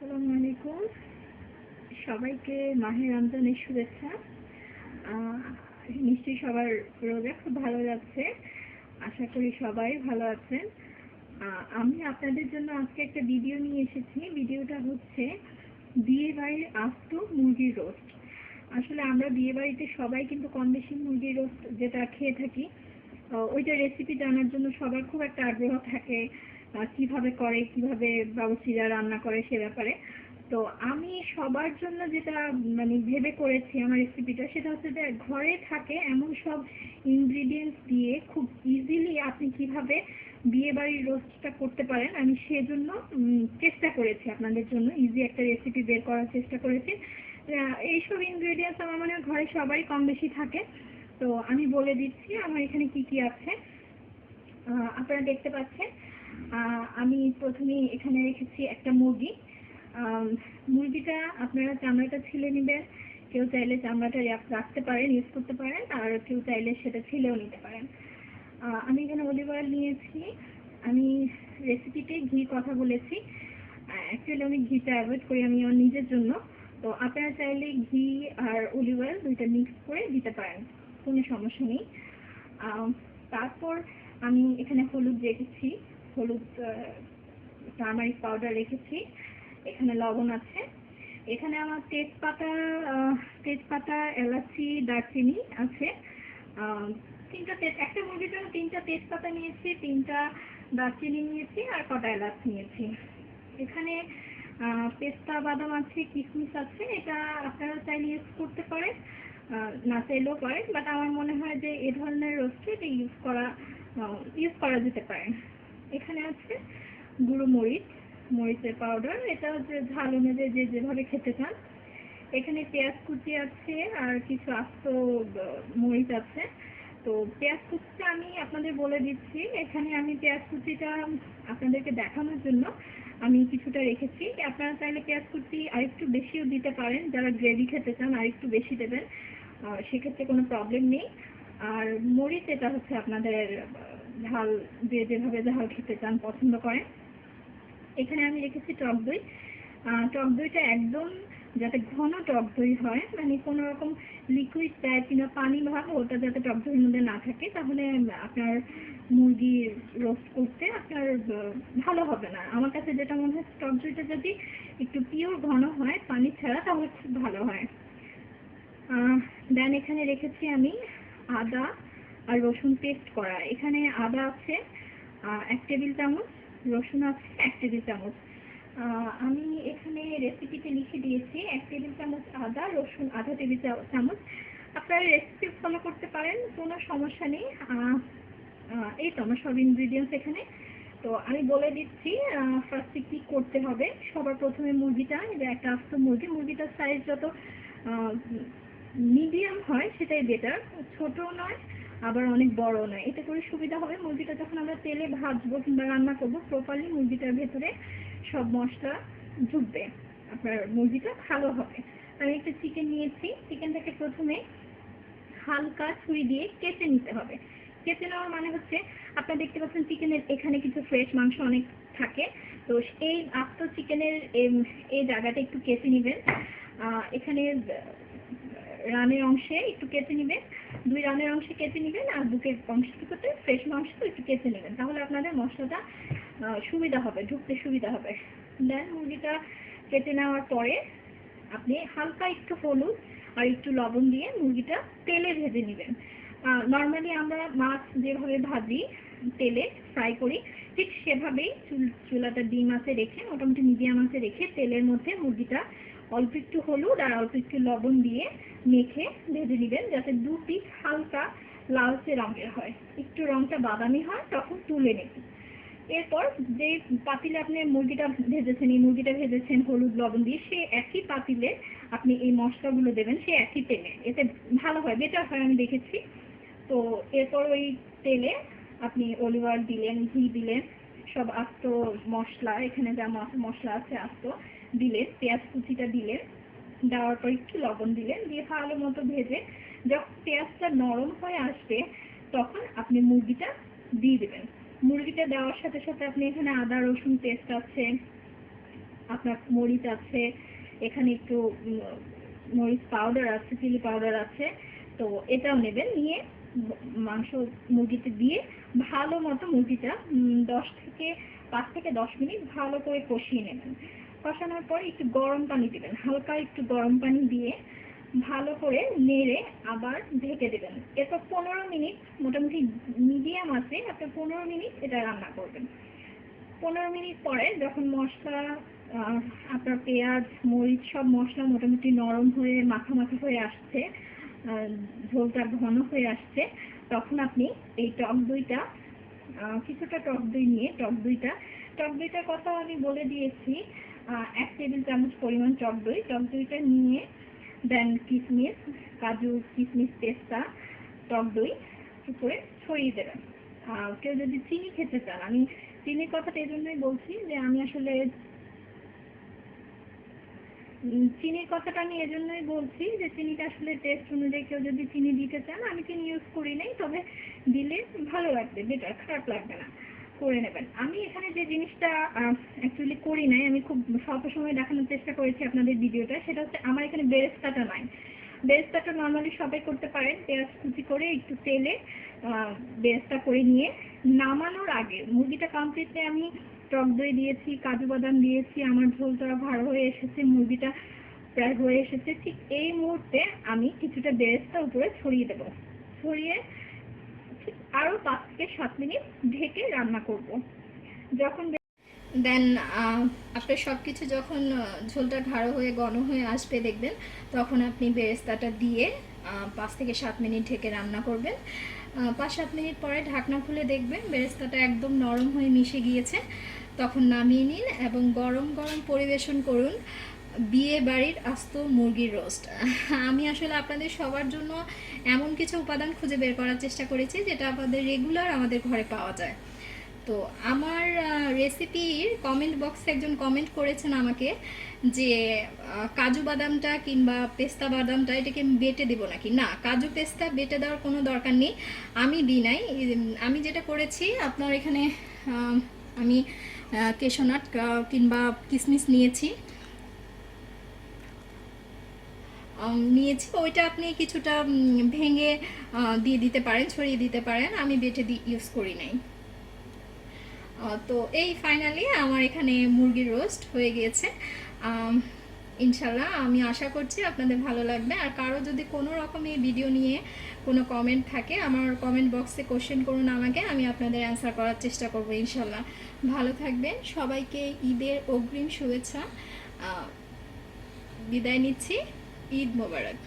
আসসালামু আলাইকুম। সবাইকে মাহে রমজানের শুভেচ্ছা। নিশ্চয়ই সবার রোজা খুব ভালো যাচ্ছে। আশা করি সবাই ভালো আছেন। আমি আপনাদের জন্য আজকে একটা ভিডিও নিয়ে এসেছি। ভিডিওটা হচ্ছে বিয়ে বাড়ির আস্ত মুরগির রোস্ট। আসলে আমরা বিয়ে বাড়িতে সবাই কিন্তু কম বেশি মুরগির রোস্ট যেটা খেয়ে থাকি ওইটা রেসিপি জানার জন্য সবার খুব একটা আগ্রহ থাকে। কীভাবে করে, কীভাবে বাবুচিরা রান্না করে সে ব্যাপারে। তো আমি সবার জন্য যেটা মানে ভেবে করেছি আমার রেসিপিটা সেটা হচ্ছে যে ঘরে থাকে এমন সব ইনগ্রিডিয়েন্টস দিয়ে খুব ইজিলি আপনি কীভাবে বিয়ে বাড়ির রোস্টটা করতে পারেন, আমি সেজন্য চেষ্টা করেছি আপনাদের জন্য ইজি একটা রেসিপি বের করার চেষ্টা করেছি। এইসব ইনগ্রিডিয়েন্টস আমার মনে হয় ঘরে সবাই কম বেশি থাকে। তো আমি বলে দিচ্ছি আমার এখানে কি কি আছে। আপনারা দেখতে পাচ্ছেন। আমি প্রথমে এখানে রেখেছি একটা মুরগি। মুরগিটা আপনারা চামড়াটা ছিলে নেবেন। কেউ চাইলে চামড়াটা রাখ- রাখতে পারেন ইউজ করতে পারেন, আর কেউ চাইলে সেটা ছিলেও নিতে পারেন। আমি এখানে অলিভ অয়েল নিয়েছি। আমি রেসিপিতে ঘি কথা বলেছি। অ্যাকচুয়ালি আমি ঘিটা অ্যাভয়েড করি আমি আমার নিজের জন্য। তো আপনারা চাইলে ঘি আর অলিভ অয়েল দুইটা মিক্স করে দিতে পারেন। কোনো সমস্যা নেই। তারপর আমি এখানে হলুদ রেখেছি। হলুদ টার্মারিক পাউডার রেখেছি। এখানে লবণ আছে। এখানে আমার তেজপাতা তেজপাতা, এলাচি, দারচিনি আছে। তিনটা তেজ একটা মুরগির জন্য তিনটা তেজপাতা নিয়েছি, তিনটা দারচিনি নিয়েছি আর কটা এলাচ নিয়েছি। এখানে পেস্তা, বাদাম আছে কিশমিশ আছে। এটা আপনারা চাইলে ইউজ করতে পারেন। না চাইলেও পারেন বাট আমার মনে হয় যে এ ধরনের রোস্টে এটা ইউজ করা ইউজ করা যেতে পারে। এখানে আছে গুঁড়ো মরিচ, মরিচের পাউডার এটা হচ্ছে ঝাল অনুযায়ী যে যেভাবে খেতে চান। এখানে পেঁয়াজ কুচি আছে আর কিছু আস্ত মরিচ আছে। তো পেঁয়াজ কুচিটা আমি আপনাদের বলে দিচ্ছি, এখানে আমি পেঁয়াজ কুচিটা আপনাদেরকে দেখানোর জন্য আমি কিছুটা রেখেছি। আপনারা চাইলে পেঁয়াজ কুচি আরেকটু বেশিও দিতে পারেন, যারা গ্রেভি খেতে চান আরেকটু বেশি দেবেন সেক্ষেত্রে কোনো প্রবলেম নেই। আর মরিচ, এটা হচ্ছে আপনাদের ঝাল যে যেভাবে ঝাল খেতে চান পছন্দ করেন। এখানে আমি রেখেছি টক দই। টক দইটা একদম যাতে ঘন টক দই হয় মানে কোনো রকম লিকুইড টাইপ কিংবা পানি ভাব, ওটা যাতে টক দইয়ের মধ্যে না থাকে, তাহলে আপনার মুরগি রোস্ট করতে আপনার ভালো হবে না। আমার কাছে যেটা মনে হয়, টক দইটা যদি একটু পিওর ঘন হয়, পানি ছাড়া, তাহলে খুব ভালো হয়। দেন এখানে রেখেছি আমি আদা আর রসুন পেস্ট করা। এখানে আদা আছে এক টেবিল চামচ, রসুন আছে, এক টেবিল চামচ। আমি এখানে রেসিপিতে লিখে দিয়েছি, এক টেবিল চামচ আদা, রসুন আধা টেবিল চামচ। আপনারা রেসিপি ফলো করতে পারেন, কোনো সমস্যা নেই। এই তো আমার সব ইনগ্রিডিয়েন্টস এখানে। তো আমি বলে দিচ্ছি ফার্স্টে কী করতে হবে। সবার প্রথমে মুরগিটা যে একটা আস্ত মুরগি। মুরগিটার সাইজ যত মিডিয়াম হয়, সেটাই বেটার ছোট নয় আবার অনেক বড় নয়। এতে করে সুবিধা হবে মুরগিটা যখন আমরা তেলে ভাজবো কিংবা রান্না করব প্রপারলি মুরগিটার ভেতরে সব মশলা ঢুকবে। আপনার মুরগিটা ভালো হবে। আমি একটা চিকেন নিয়েছি। চিকেনটাকে প্রথমে হালকা ছুরি দিয়ে কেটে নিতে হবে। কেটে নেওয়ার মানে হচ্ছে, আপনারা দেখতে পাচ্ছেন চিকেনের এখানে কিছু ফ্রেশ মাংস অনেক থাকে। তো এই আস্ত চিকেনের এই জায়গাটা একটু কেটে নেবেন। এখানে রানের অংশে একটু কেটে নেবেন। দুই রানের অংশে কেটে নেবেন আর বুকের অংশটুকুতে ফ্রেশ মাংস একটু কেটে নেবেন। তাহলে আপনাদের মশলাটা সুবিধা হবে, ঢুকতে সুবিধা হবে। দেন মুরগিটা কেটে নেওয়ার পরে আপনি হালকা একটু হলুদ আর একটু লবণ দিয়ে মুরগিটা তেলে ভেজে নেবেন। নর্মালি আমরা মাছ যেভাবে ভাজি, তেলে ফ্রাই করি, ঠিক সেভাবেই চুল- চুলাটা ডিম আছে রেখে, মোটামুটি মিডিয়াম আছে রেখে তেলের মধ্যে মুরগিটা অল্প একটু হলুদ আর অল্প একটু লবণ দিয়ে মেখে ভেজে নেবেন যাতে দু পিস হালকা লালচে রঙের হয়। একটু রংটা বাদামি হয়, তখন তুলে নেবেন। এরপর যে পাতিলে আপনি মুরগিটা ভেজেছেন, এই মুরগিটা ভেজেছেন হলুদ, লবণ দিয়ে সেই একই পাতিলে আপনি এই মশলাগুলো দেবেন সেই একই তেলে। এতে ভালো হয়, বেটার হয় আমি দেখেছি। তো এরপর ওই তেলে আপনি অলিভ অয়েল দিলেন, ঘি দিলেন, সব আস্ত মশলা, এখানে যা মশলা আছে আস্ত। দিলেন পেঁয়াজ কুচিটা দিলেন দেওয়ার পর একটু লবণ দিলেন দিয়ে ভালো মতো ভেজে যখন পেঁয়াজটা নরম হয়ে আসবে, তখন আপনি মুরগিটা দিয়ে দেবেন। মুরগিটা দেওয়ার সাথে সাথে আপনি এখানে আদা, রসুন পেস্ট আছে, আপনার মরিচ আছে, এখানে একটু মরিচ পাউডার আছে চিলি পাউডার আছে, তো এটাও নেবেন। নিয়ে মাংস মুরগিতে দিয়ে ভালো মতো মুরগিটা দশ থেকে পাঁচ থেকে দশ মিনিট ভালো করে কষিয়ে নেবেন। কষানোর পর একটু গরম পানি দিবেন। হালকা একটু গরম পানি দিয়ে ভালো করে নেড়ে আবার ঢেকে দেবেন। এরপর পনেরো মিনিট মোটামুটি মিডিয়াম আছে, আপনি পনেরো মিনিট এটা রান্না করবেন। পনেরো মিনিট পরে যখন মশলা আপনার পেঁয়াজ, মরিচ সব মশলা মোটামুটি নরম হয়ে, মাখা মাখা হয়ে আসছে ঝোলটা ঘন হয়ে আসছে, তখন আপনি এই টক দইটা কিছুটা টক দই নিয়ে, টক দইটা, টক দইটার কথা আমি বলে দিয়েছি এক টেবিল চামচ পরিমাণ টক দই। টক দইটা নিয়ে দেন কিশমিশ কাজু কিশমিশ পেস্তা, টক দই উপরে ছড়িয়ে দেবেন। কেউ যদি চিনি খেতে চান, আমি চিনির কথাটা এই জন্যই বলছি যে আমি আসলে চিনির কথাটা আমি এজন্যই বলছি যে চিনিটা আসলে টেস্ট অনুযায়ী কেউ যদি চিনি দিতে চান, আমি চিনি ইউজ করি নাই, তবে দিলে ভালো লাগবে বেটার খারাপ লাগবে না। করে নেবেন। আমি এখানে যে জিনিসটা অ্যাকচুয়ালি করি নাই, আমি খুব স্বল্প সময় দেখানোর চেষ্টা করেছি আপনাদের ভিডিওটা, সেটা হচ্ছে আমার এখানে বেরেস্তাটা নাই। বেরেস্তাটা নর্মালি সবাই করতে পারেন, পেঁয়াজ কুচি করে একটু তেলে বেরেস্তা করে নিয়ে নামানোর আগে মুরগিটা কমপ্লিটলি আমি টক দই দিয়েছি, কাজু বাদাম দিয়েছি, আমার ঝোলটা ভালো হয়ে এসেছে, মুরগিটা প্রায় হয়ে এসেছে, ঠিক এই মুহূর্তে আমি কিছুটা বেরেস্তা উপরে ছড়িয়ে দেবো। ছড়িয়ে ঠিক আরও পাঁচ থেকে সাত মিনিট ঢেকে রান্না করব। যখন দেন আপনার সব কিছু যখন ঝোলটা গাঢ় হয়ে ঘন হয়ে আসবে দেখবেন, তখন আপনি বেরেস্তাটা দিয়ে পাঁচ থেকে সাত মিনিট ঢেকে রান্না করবেন। পাঁচ সাত মিনিট পরে ঢাকনা খুলে দেখবেন বেরেস্তাটা একদম নরম হয়ে মিশে গিয়েছে। তখন নামিয়ে নিন এবং গরম গরম পরিবেশন করুন। বিয়ে বাড়ির আস্ত মুরগির রোস্ট। আমি আসলে আপনাদের সবার জন্য এমন কিছু উপাদান খুঁজে বের করার চেষ্টা করেছি, যেটা আপনাদের রেগুলার আমাদের ঘরে পাওয়া যায়। তো আমার রেসিপির কমেন্ট বক্সে একজন কমেন্ট করেছেন আমাকে যে কাজু বাদামটা কিংবা পেস্তা বাদামটা এটাকে বেটে দেবো নাকি? না, কাজু পেস্তা বেটে দেওয়ার কোনো দরকার নেই, আমি দিই নাই। আমি যেটা করেছি, আপনার এখানে আমি কেশোনাট কিংবা কিশমিশ নিয়েছি আম, নিয়েছি। ওইটা আপনি কিছুটা ভেঙে দিয়ে দিতে পারেন, ছড়িয়ে দিতে পারেন। আমি বেটে দি ইউজ করি নাই। তো এই ফাইনালি আমার এখানে মুরগির রোস্ট হয়ে গিয়েছে। ইনশাল্লাহ আমি আশা করছি আপনাদের ভালো লাগবে। আর কারও যদি কোনো রকম এই ভিডিও নিয়ে কোনো কমেন্ট থাকে, আমার কমেন্ট বক্সে কোশ্চেন করুন আমাকে, আমি আপনাদের অ্যান্সার করার চেষ্টা করব ইনশাল্লাহ ভালো থাকবেন। সবাইকে ঈদের অগ্রিম শুভেচ্ছা। বিদায় নিচ্ছি। ঈদ মোবারক।